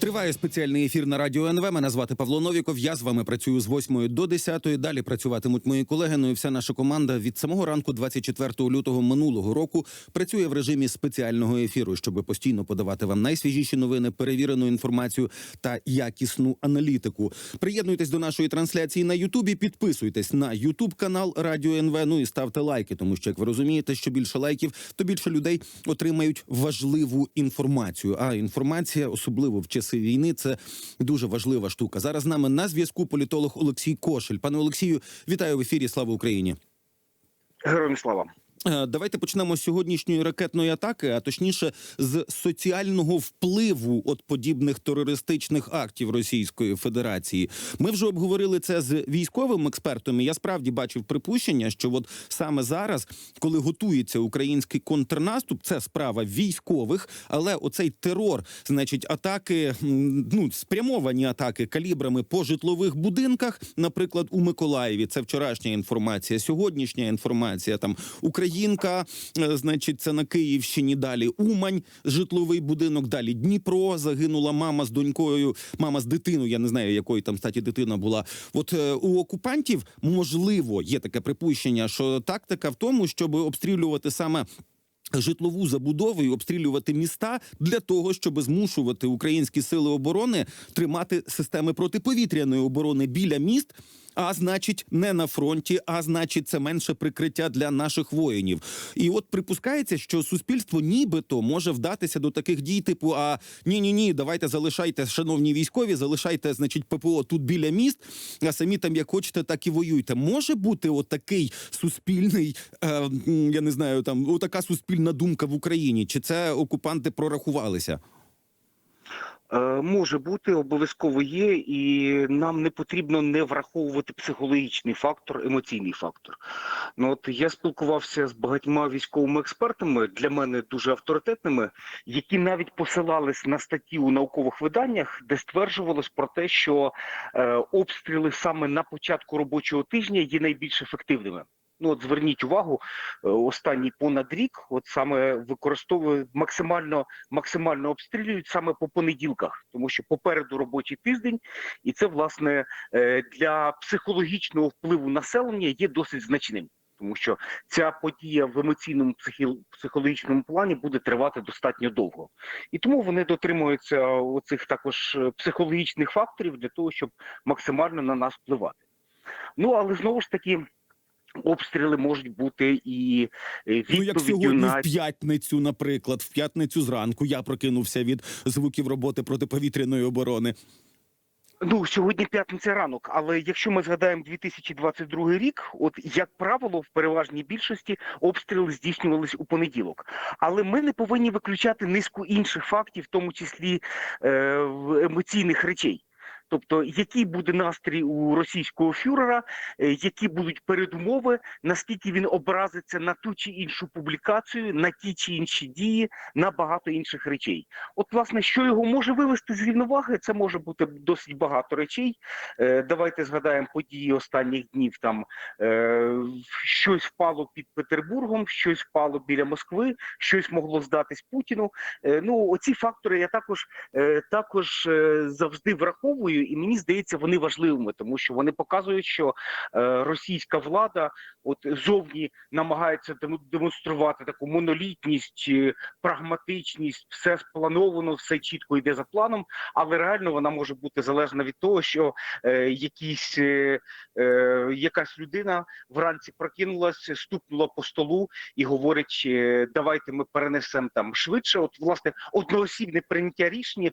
Триває спеціальний ефір на радіо НВ. Мене звати Павло Новіков. Я з вами працюю з 8 до 10. Далі працюватимуть мої колеги. Ну і вся наша команда від самого ранку, 24 лютого минулого року, працює в режимі спеціального ефіру, щоб постійно подавати вам найсвіжіші новини, перевірену інформацію та якісну аналітику. Приєднуйтесь до нашої трансляції на Ютубі. Підписуйтесь на Ютуб канал Радіо НВ. Ну і ставте лайки, тому що як ви розумієте, що більше лайків, то більше людей отримають важливу інформацію. А інформація, особливо в часи війни, це дуже важлива штука. Зараз з нами на зв'язку політолог Олексій Кошель. Пане Олексію, вітаю в ефірі. Слава Україні. Героям слава. Е, Давайте почнемо з сьогоднішньої ракетної атаки, а точніше з соціального впливу от подібних терористичних актів Російської Федерації. Ми вже обговорили це з військовим експертом. і Я справді бачив припущення, що от саме зараз, коли готується український контрнаступ, це справа військових, але оцей терор, значить, атаки, ну спрямовані атаки калібрами по житлових будинках, наприклад, у Миколаєві. Це вчорашня інформація, сьогоднішня інформація там Українка, е, значить, це на Київщині. Далі Умань, житловий будинок. Далі Дніпро загинула мама з донькою, мама з дитиною. Я не знаю, якої там статі дитина була. От е, у окупантів можливо є таке припущення, що тактика в тому, щоб обстрілювати саме. Житлову забудову і обстрілювати міста для того, щоб змушувати українські сили оборони тримати системи протиповітряної оборони біля міст. А значить, не на фронті, а значить, це менше прикриття для наших воїнів. І от припускається, що суспільство нібито може вдатися до таких дій, типу: а ні, ні, ні, давайте залишайте, шановні військові, залишайте, значить, ППО тут біля міст, а самі там як хочете, так і воюйте. Може бути отакий суспільний, е, я не знаю, там отака суспільна думка в Україні. Чи це окупанти прорахувалися? Е, може бути, обов'язково є, і нам не потрібно не враховувати психологічний фактор, емоційний фактор. Ну от я спілкувався з багатьма військовими експертами, для мене дуже авторитетними, які навіть посилались на статті у наукових виданнях, де стверджувалось про те, що е, обстріли саме на початку робочого тижня є найбільш ефективними. Ну, от зверніть увагу, е, останній понад рік, от саме використовують максимально максимально обстрілюють саме по понеділках, тому що попереду робочий тиждень, і це власне е, для психологічного впливу населення є досить значним. Тому що ця подія в емоційному психологічному плані буде тривати достатньо довго, і тому вони дотримуються оцих також е, психологічних факторів для того, щоб максимально на нас впливати. Ну але знову ж таки. Обстріли можуть бути і е, Ну, як сьогодні на в п'ятницю, наприклад, в п'ятницю зранку я прокинувся від звуків роботи протиповітряної оборони. Ну, сьогодні п'ятниця ранок, але якщо ми згадаємо 2022 рік, от як правило, в переважній більшості обстріли здійснювались у понеділок. Але ми не повинні виключати низку інших фактів, в тому числі е, емоційних речей. Тобто, який буде настрій у російського фюрера, е, які будуть передумови, наскільки він образиться на ту чи іншу публікацію, на ті чи інші дії, на багато інших речей. От, власне, що його може вивести з рівноваги, це може бути досить багато речей. Е, давайте згадаємо події останніх днів. Там е, щось впало під Петербургом, щось впало біля Москви, щось могло здатись Путіну. Ну, оці фактори я також, також завжди враховую, і мені здається, вони важливими, тому що вони показують, що е, російська влада от зовні намагається демонструвати таку монолітність, е, прагматичність, все сплановано, все чітко йде за планом, але реально вона може бути залежна від того, що е, якісь, якась людина вранці прокинулася, стукнула по столу і говорить: давайте ми перенесемо там швидше. От, власне, одноосібне прийняття рішення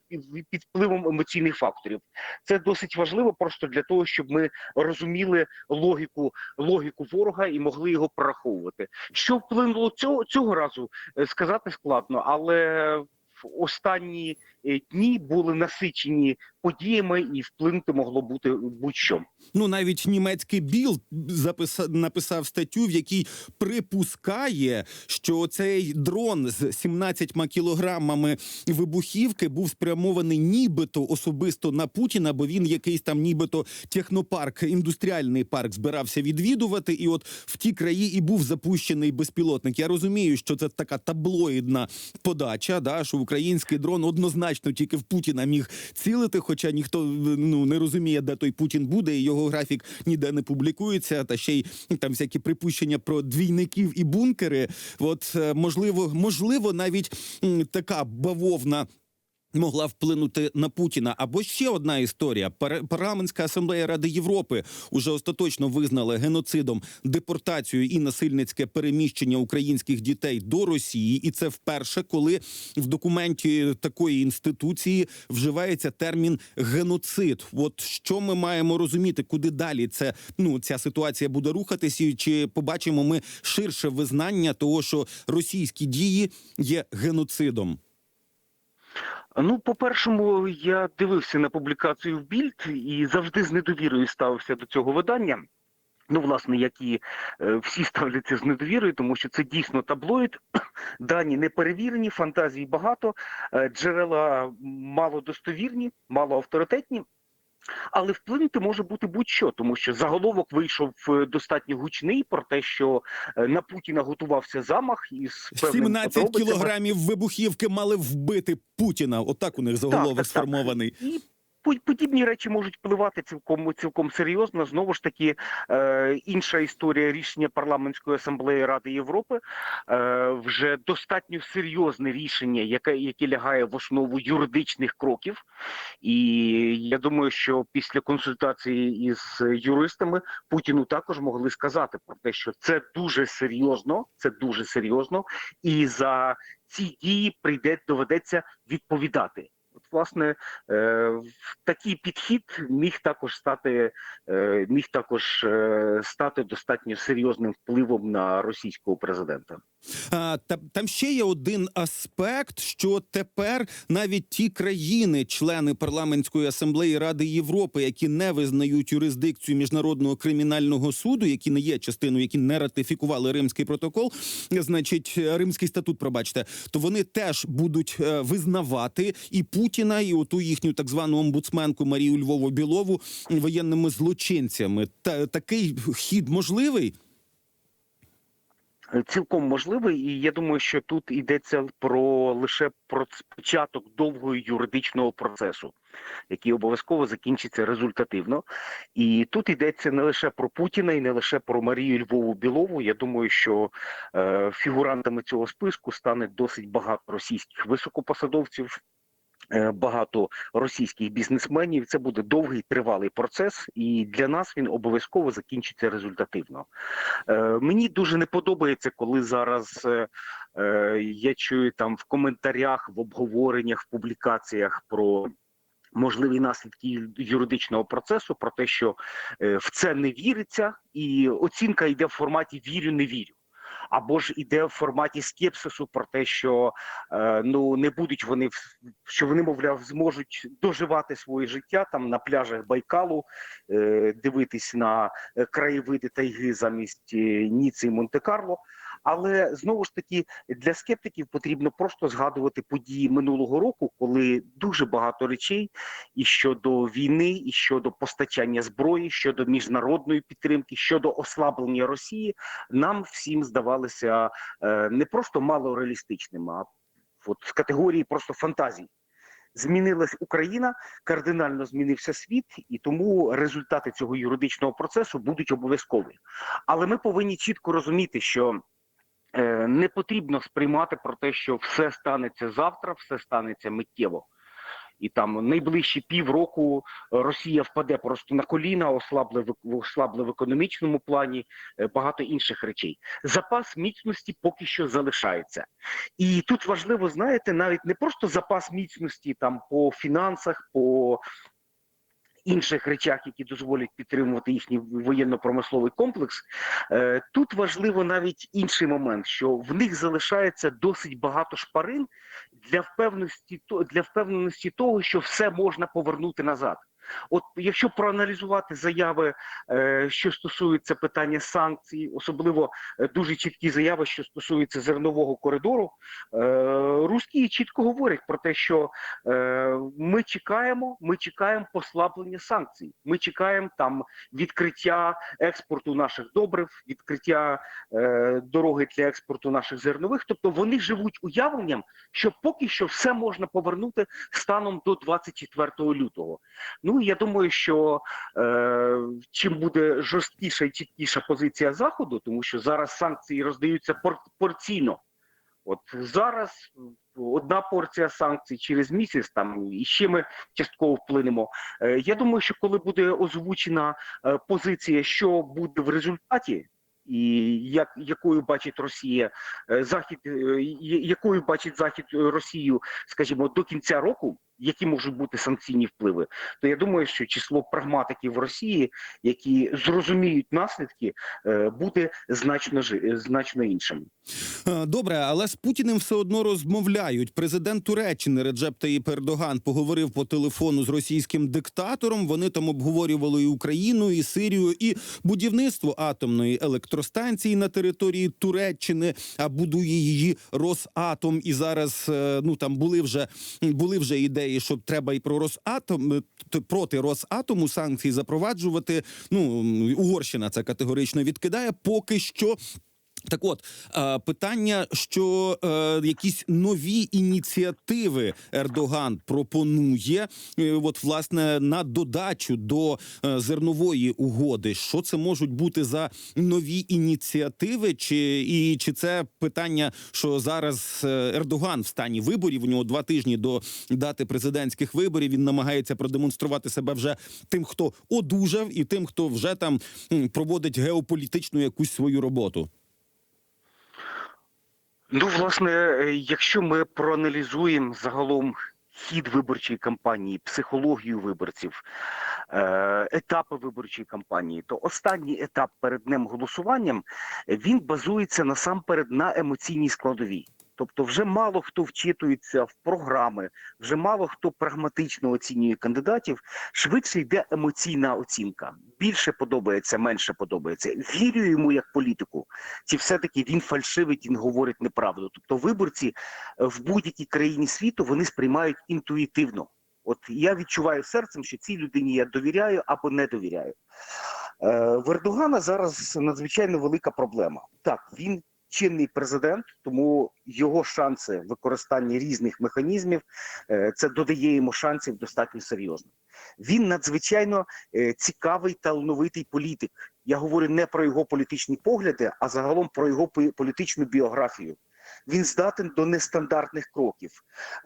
під впливом емоційних факторів. Це досить важливо просто для того, щоб ми розуміли логіку, логіку ворога і могли його прораховувати. Що вплинуло цього цього разу, е, сказати складно, але останні е, дні були насичені подіями, і вплинути могло бути будь-що. Ну навіть німецький біл записав написав статтю, в якій припускає, що цей дрон з 17 кілограмами вибухівки був спрямований нібито особисто на Путіна, бо він якийсь там, нібито технопарк, індустріальний парк збирався відвідувати. І от в ті краї і був запущений безпілотник. Я розумію, що це така таблоїдна подача, да що український дрон однозначно тільки в Путіна міг цілити, хоча ніхто ну не розуміє, де той Путін буде, і його графік ніде не публікується. Та ще й там всякі припущення про двійників і бункери. От е, можливо, можливо, навіть така бавовна. Могла вплинути на Путіна. Або ще одна історія. Пар- Парламентська асамблея Ради Європи уже остаточно визнала геноцидом депортацію і насильницьке переміщення українських дітей до Росії, і це вперше, коли в документі такої інституції вживається термін геноцид. От що ми маємо розуміти, куди далі це ну ця ситуація буде рухатись, і чи побачимо ми ширше визнання того, що російські дії є геноцидом. Ну, по-першому, я дивився на публікацію в Більд і завжди з недовірою ставився до цього видання. Ну, власне, як і е, всі ставляться з недовірою, тому що це дійсно таблоїд, дані не перевірені, фантазій багато, е, джерела мало достовірні, мало авторитетні. Але вплинути може бути будь-що, тому що заголовок вийшов е, достатньо гучний про те, що е, на Путіна готувався замах із певними 17 кілограмів вибухівки мали вбити Путіна. Отак у них заголовок так, так. сформований. І по- подібні речі можуть впливати цілком цілком серйозно. Знову ж таки, е, інша історія рішення парламентської асамблеї Ради Європи е, вже достатньо серйозне рішення, яке яке лягає в основу юридичних кроків. І я думаю, що після консультації із юристами Путіну також могли сказати про те, що це дуже серйозно, це дуже серйозно, і за ці дії прийде доведеться відповідати. Власне, е, такий підхід міг також стати е, міг також е, стати достатньо серйозним впливом на російського президента. Там ще є один аспект, що тепер навіть ті країни, члени парламентської асамблеї Ради Європи, які не визнають юрисдикцію міжнародного кримінального суду, які не є частиною, які не ратифікували Римський протокол, значить Римський статут, пробачте, то вони теж будуть е, визнавати і Путіна, і оту їхню так звану омбудсменку Марію Львову Білову воєнними злочинцями. Та такий хід можливий. Цілком можливий, і я думаю, що тут йдеться про лише про початок довгого юридичного процесу, який обов'язково закінчиться результативно. І тут йдеться не лише про Путіна і не лише про Марію Львову Білову. Я думаю, що е, фігурантами цього списку стане досить багато російських високопосадовців. Е, Багато російських бізнесменів це буде довгий тривалий процес, і для нас він обов'язково закінчиться результативно. Е, мені дуже не подобається, коли зараз е, я чую там в коментарях, в обговореннях, в публікаціях про. Можливі наслідки юридичного процесу про те, що в це не віриться, і оцінка йде в форматі вірю, не вірю. Або ж іде в форматі скепсису про те, що е, ну не будуть вони що вони, мовляв, зможуть доживати своє життя там на пляжах Байкалу, е, дивитись на е, краєвиди тайги замість Ніци і Монте-Карло. Але знову ж таки для скептиків потрібно просто згадувати події минулого року, коли дуже багато речей і щодо війни, і щодо постачання зброї, щодо міжнародної підтримки, щодо ослаблення Росії, нам всім здавалися е, не просто малореалістичними, а от в категорії просто фантазій. Змінилась Україна, кардинально змінився світ, і тому результати цього юридичного процесу будуть обов'язкові. Але ми повинні чітко розуміти, що не потрібно сприймати про те, що все станеться завтра, все станеться миттєво. І там найближчі півроку Росія впаде просто на коліна, ослабли в ослабли в економічному плані, е, багато інших речей. Запас міцності поки що залишається. І тут важливо, знаєте, навіть не просто запас міцності там по фінансах, по інших речах, які дозволять підтримувати їхній воєнно-промисловий комплекс. Е, Тут важливо навіть інший момент, що в них залишається досить багато шпарин для впевненості для впевненості того, що все можна повернути назад. От якщо проаналізувати заяви, е, що стосуються питання санкцій, особливо е, дуже чіткі заяви, що стосуються зернового коридору, е, русські чітко говорять про те, що ми чекаємо, ми чекаємо послаблення санкцій. Ми чекаємо там відкриття експорту наших добрив, відкриття дороги для експорту наших зернових. Тобто вони живуть уявленням, що поки що все можна повернути станом до 24 лютого. Ну я думаю, що е, чим буде жорсткіша і чіткіша позиція заходу, тому що зараз санкції роздаються пор- порційно. От зараз одна порція санкцій через місяць, там і ще ми частково вплинемо. Е, Я думаю, що коли буде озвучена е, позиція, що буде в результаті, і як якою бачить Росія е, захід, е, якою бачить захід Росію, скажімо, до кінця року, які можуть бути санкційні впливи, то я думаю, що число прагматиків в Росії, які зрозуміють наслідки, е, буде значно значно іншим. Е, Добре, але з Путіним все одно розмовляють. Президент Туреччини Реджеп Таїп Ердоган поговорив по телефону з російським диктатором. Вони там обговорювали і Україну, і Сирію, і будівництво атомної електростанції на території Туреччини. А будує її Росатом. І зараз е, ну там були вже були вже ідеї, що треба і про Росатом е, проти Росатому санкції запроваджувати. Ну Угорщина це категорично відкидає. Поки що так от е, питання, що е, якісь нові ініціативи Ердоган пропонує, е, от власне на додачу до зернової угоди. Що це можуть бути за нові ініціативи? Чи і чи це питання, що зараз Ердоган в стані виборів? У нього два тижні до дати президентських виборів. Він намагається продемонструвати себе вже тим, хто одужав, і тим, хто вже там проводить геополітичну якусь свою роботу. Ну, власне, е, якщо ми проаналізуємо загалом хід виборчої кампанії, психологію виборців, е, етапи виборчої кампанії, то останній етап перед днем голосуванням е, він базується насамперед на емоційній складовій. Тобто, вже мало хто вчитується в програми, вже мало хто прагматично оцінює кандидатів. Швидше йде емоційна оцінка. Більше подобається, менше подобається. Вірю йому як політику, чи все-таки він фальшивить, він говорить неправду. Тобто виборці е, в будь-якій країні світу вони сприймають інтуїтивно. От я відчуваю серцем, що цій людині я довіряю або не довіряю. Е, В Ердогана зараз надзвичайно велика проблема. Так, він чинний президент, тому його шанси використання різних механізмів е, це додає йому шансів достатньо серйозно. Він надзвичайно е, цікавий талановитий політик. Я говорю не про його політичні погляди, а загалом про його політичну біографію. Він здатен до нестандартних кроків.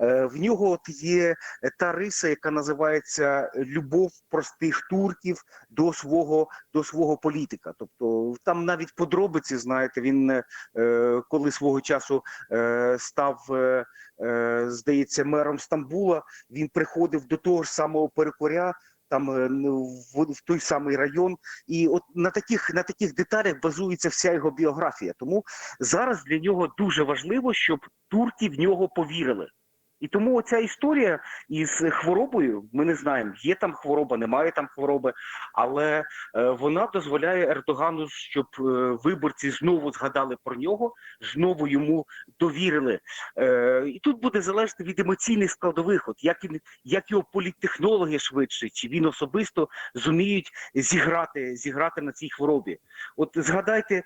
Е, В нього от є та риса, яка називається любов простих турків до свого до свого політика. Тобто там навіть подробиці, знаєте, він е, коли свого часу е, став, здається, мером Стамбула, він приходив до того ж самого перекоря. Там е, ну, в, в той самий район, і от на таких на таких деталях базується вся його біографія. Тому зараз для нього дуже важливо, щоб турки в нього повірили. І тому оця історія із хворобою, ми не знаємо, є там хвороба, немає там хвороби, але е, вона дозволяє Ердогану, щоб е, виборці знову згадали про нього, знову йому довірили. Е, і тут буде залежати від емоційних складових, от як він, як його політтехнологи швидше, чи він особисто зуміють зіграти, зіграти на цій хворобі. От згадайте,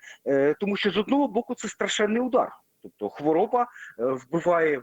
тому що з одного боку це страшенний удар. Тобто хвороба вбиває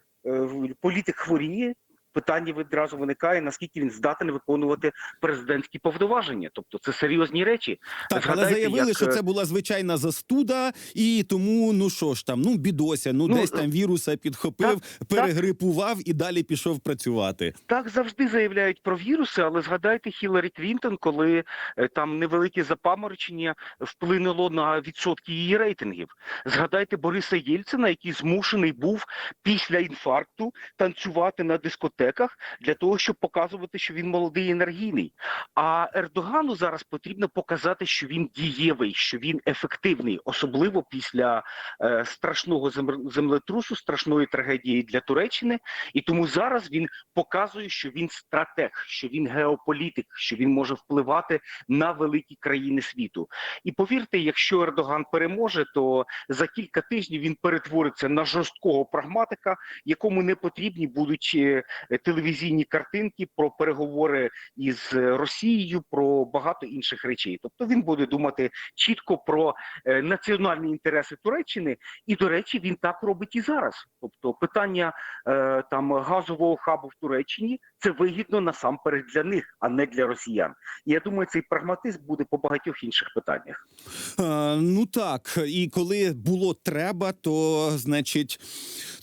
політик хворіє. Питання відразу виникає, наскільки він здатен виконувати президентські повноваження. Тобто це серйозні речі. Так, але заявили, як, що е, це була звичайна застуда, і тому ну що ж там, ну бідося, ну, Ну, десь там віруса підхопив, перегрипував і далі пішов працювати. Так завжди заявляють про віруси, але згадайте Хіларі Клінтон, коли е, там невелике запаморочення вплинуло на відсотки її рейтингів. Згадайте Бориса Єльцина, який змушений був після інфаркту танцювати на дискотеці. Дискотеках для того, щоб показувати, що він молодий енергійний. А Ердогану зараз потрібно показати, що він дієвий, що він ефективний, особливо після е, страшного землетрусу, страшної трагедії для Туреччини. І тому зараз він показує, що він стратег, що він геополітик, що він може впливати на великі країни світу. І повірте, якщо Ердоган переможе, то за кілька тижнів він перетвориться на жорсткого прагматика, якому не потрібні будуть е, телевізійні картинки про переговори із е, Росією, про багато інших речей. Тобто він буде думати чітко про е, національні інтереси Туреччини, і до речі, він так робить і зараз. Тобто, питання е, там газового хабу в Туреччині це вигідно насамперед для них, а не для росіян. Я думаю, цей прагматизм буде по багатьох інших питаннях. Е, ну так, і коли було треба, то значить.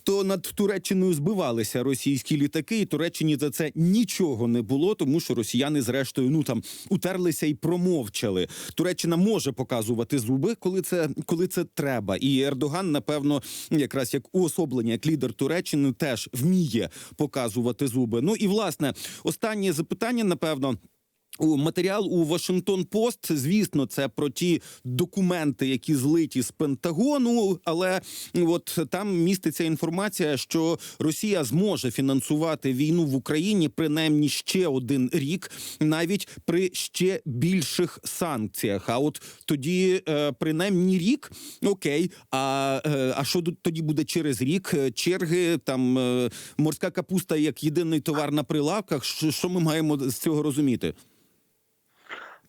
То над Туреччиною збивалися російські літаки, і Туреччині за це нічого не було, тому що росіяни, зрештою, ну там утерлися і промовчали. Туреччина може показувати зуби, коли це коли це треба. І Ердоган, напевно, якраз як уособлення, як лідер Туреччини, теж вміє показувати зуби. Ну і власне останнє запитання, напевно. У матеріал у Вашингтон Пост, звісно, це про ті документи, які злиті з Пентагону. Але от там міститься інформація, що Росія зможе фінансувати війну в Україні принаймні ще один рік, навіть при ще більших санкціях. А от тоді, е, принаймні рік, окей. А, е, а що тоді буде через рік? Е, Черги там морська капуста як єдиний товар на прилавках. Що ми маємо з цього розуміти?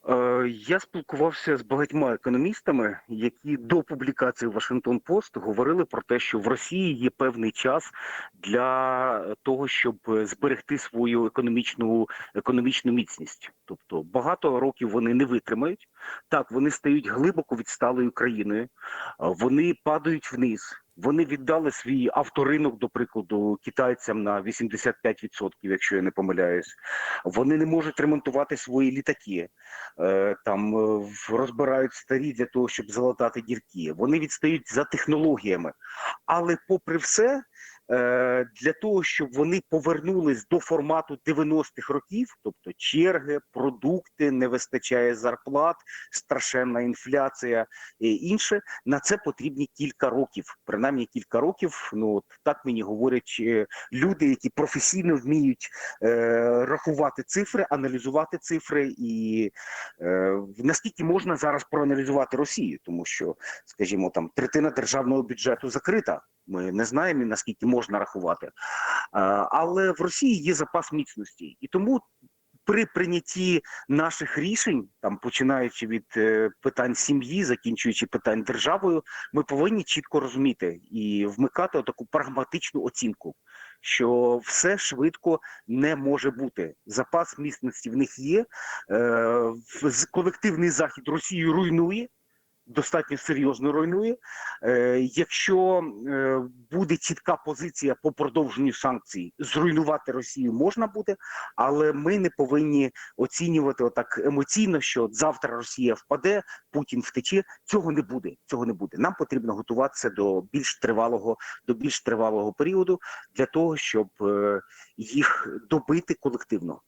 Е, Я спілкувався з багатьма економістами, які до публікації Вашингтон Пост говорили про те, що в Росії є певний час для того, щоб зберегти свою економічну економічну міцність. Тобто багато років вони не витримають. Так, вони стають глибоко відсталою країною, вони падають вниз. Вони віддали свій авторинок, до прикладу, китайцям на 85%, якщо я не помиляюсь. Вони не можуть ремонтувати свої літаки е, там е, розбирають старі для того, щоб залатати дірки. Вони відстають за технологіями. Але, попри все, для того, щоб вони повернулись до формату 90-х років, тобто черги, продукти, не вистачає зарплат, страшенна інфляція і інше, на це потрібні кілька років. Принаймні кілька років. Ну так мені говорять е, люди, які професійно вміють е, рахувати цифри, аналізувати цифри і Е, наскільки можна зараз проаналізувати Росію, тому що, скажімо, там третина державного бюджету закрита. Ми не знаємо наскільки можна рахувати, Е, але в Росії є запас міцності, і тому. При прийнятті наших рішень, там починаючи від е, питань сім'ї, закінчуючи питань державою, ми повинні чітко розуміти і вмикати таку прагматичну оцінку, що все швидко не може бути. Запас міцності в них є. Е, колективний захід Росію руйнує. Достатньо серйозно руйнує. Е, якщо е, буде чітка позиція по продовженню санкцій, зруйнувати Росію можна буде, але ми не повинні оцінювати отак емоційно, що завтра Росія впаде, Путін втече. Цього не буде. Цього не буде. Нам потрібно готуватися до більш тривалого, до більш тривалого періоду для того, щоб е, їх добити колективно.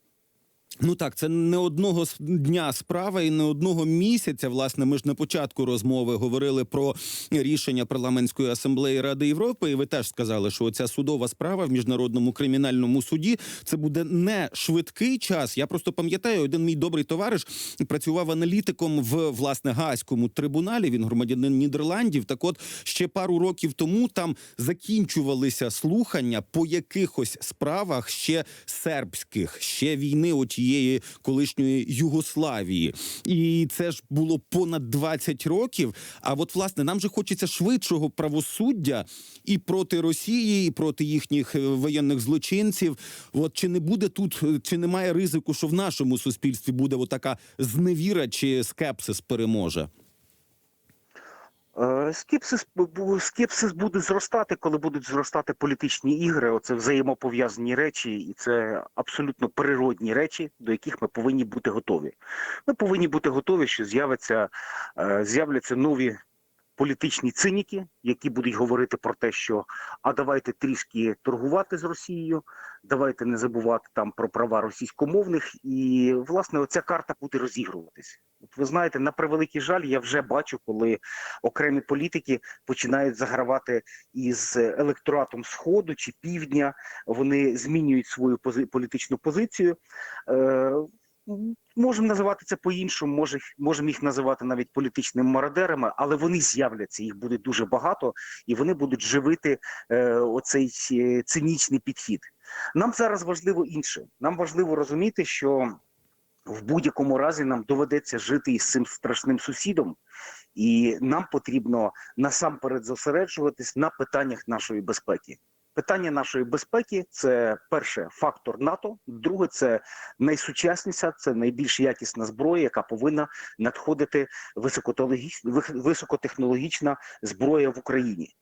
Ну так, це не одного дня справа і не одного місяця. Власне, ми ж на початку розмови говорили про рішення парламентської асамблеї Ради Європи. І ви теж сказали, що ця судова справа в міжнародному кримінальному суді це буде не швидкий час. Я просто пам'ятаю, один мій добрий товариш працював аналітиком в власне гаазькому трибуналі. Він громадянин Нідерландів. Так, от ще пару років тому там закінчувалися слухання по якихось справах ще сербських, ще війни отієї колишньої Югославії, і це ж було понад 20 років. А от власне нам же хочеться швидшого правосуддя і проти Росії, і проти їхніх е, воєнних злочинців. От чи не буде тут, е, чи немає ризику, що в нашому суспільстві буде отака зневіра чи скепсис переможе? Е, Скепсис скепсис буде зростати, коли будуть зростати політичні ігри. Оце взаємопов'язані речі, і це абсолютно природні речі, до яких ми повинні бути готові. Ми повинні бути готові, що з'явиться е, з'являться нові політичні циніки, які будуть говорити про те, що а давайте трішки торгувати з Росією, давайте не забувати там про права російськомовних, і власне оця карта буде розігруватись. От ви знаєте, на превеликий жаль, я вже бачу, коли окремі політики починають загравати із електоратом сходу чи півдня. Вони змінюють свою пози- політичну позицію. Е, Можемо називати це по-іншому, може, можемо їх називати навіть політичними мародерами, але вони з'являться, їх буде дуже багато, і вони будуть живити е, оцей е, цинічний підхід. Нам зараз важливо інше. Нам важливо розуміти, що в будь-якому разі нам доведеться жити із цим страшним сусідом, і нам потрібно насамперед зосереджуватись на питаннях нашої безпеки. Питання нашої безпеки це перше фактор НАТО. Друге, це найсучасніша, це найбільш якісна зброя, яка повинна надходити високотехнологічна, зброя в Україні.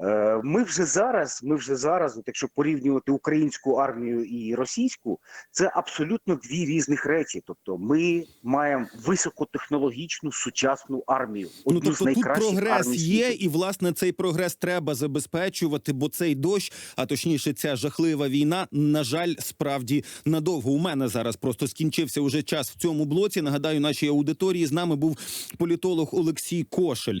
Е, Ми вже зараз, ми вже зараз, от якщо порівнювати українську армію і російську, це абсолютно дві різних речі. Тобто, ми маємо високотехнологічну сучасну армію. Ну одну з тобто тут прогрес армій є, світу. і власне цей прогрес треба забезпечувати, бо цей дощ, а точніше, ця жахлива війна, на жаль, справді надовго. У мене зараз просто скінчився уже час в цьому блоці. Нагадаю, нашій аудиторії з нами був політолог Олексій Кошель.